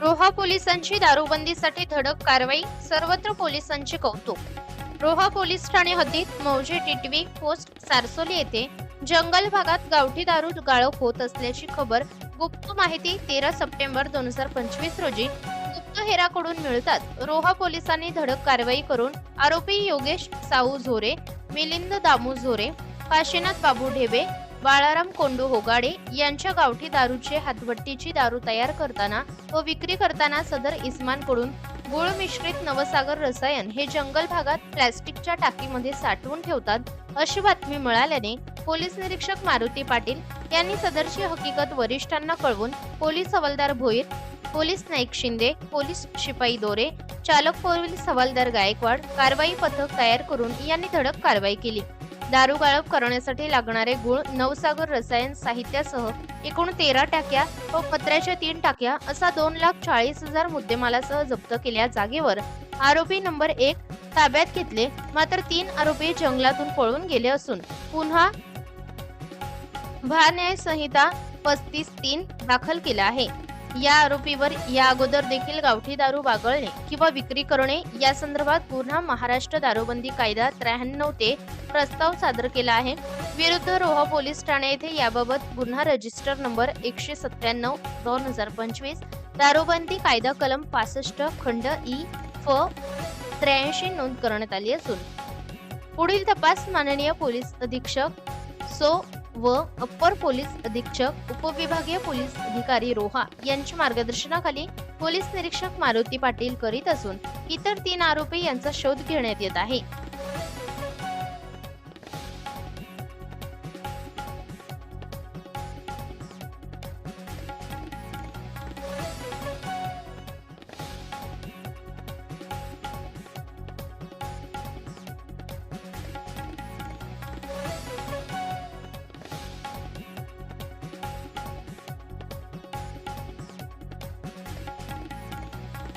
रोहा पोलिसांची दारूबंदीसाठी धडक कारवाई सर्वत्र पोलिसांचे कौतुक. रोहा पोलीस ठाणे हद्दीत मौजे टिटवी पोस्ट सारसोली येथे जंगल भागात गावठी दारू गाळप होत असल्याची खबर गुप्त माहिती तेरा सप्टेंबर दोन हजार पंचवीस रोजी गुप्तहेराकडून मिळतात. रोहा पोलिसांनी धडक कारवाई करून आरोपी योगेश साऊ झोरे मिलिंद दामू झोरे काशीनाथ बाबू ढेबे बाळाराम कोंडू होगाडे यांच्या गावठी दारूचे हातभट्टीची दारू तयार करताना व विक्री करताना सदर इस्मानकडून गुळ मिश्रित नवसागर रसायन हे जंगल भागात प्लॅस्टिकच्या टाकीमध्ये साठवून ठेवतात अशी बातमी मिळाल्याने पोलीस निरीक्षक मारुती पाटील यांनी सदरची हकीकत वरिष्ठांना कळवून पोलीस हवालदार भोईर पोलीस नाईक शिंदे पोलीस शिपाई दोरे चालक पोलीस हवालदार गायकवाड कारवाई पथक तयार करून यांनी धडक कारवाई केली. दारू गाळप करण्यासाठी लागणारे गुळ नवसागर रसायन साहित्यासह एकूण तेरा टाक्या व पत्र्याच्या तीन टाक्या असा दोन लाख चाळीस हजार मुद्देमालासह जप्त केल्या जागेवर आरोपी नंबर एक ताब्यात घेतले मात्र तीन आरोपी जंगलातून पळून गेले असून पुन्हा भारन्याय संहिता पस्तीस तीन दाखल केला आहे. या आरोपीवर या अगोदर देखील गावठी दारू बागळणे किंवा विक्री करणे या संदर्भात पुन्हा महाराष्ट्र दारूबंदी कायदा त्र्याण्णव ते प्रस्ताव सादर केला आहे. विरुद्ध रोहा पोलीस ठाणे येथे याबाबत गुन्हा रजिस्टर नंबर एकशे सत्त्याण्णव दोन हजार पंचवीस दारूबंदी कायदा कलम पासष्ट खंड ई फ त्र्याऐंशी नोंद करण्यात आली असून पुढील तपास माननीय पोलीस अधीक्षक सो व अप्पर पोलीस अधीक्षक उपविभागीय पोलीस अधिकारी रोहा यांच्या मार्गदर्शनाखाली पोलीस निरीक्षक मारुती पाटील करीत असून इतर तीन आरोपी यांचा शोध घेण्यात येत आहे.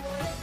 Bye.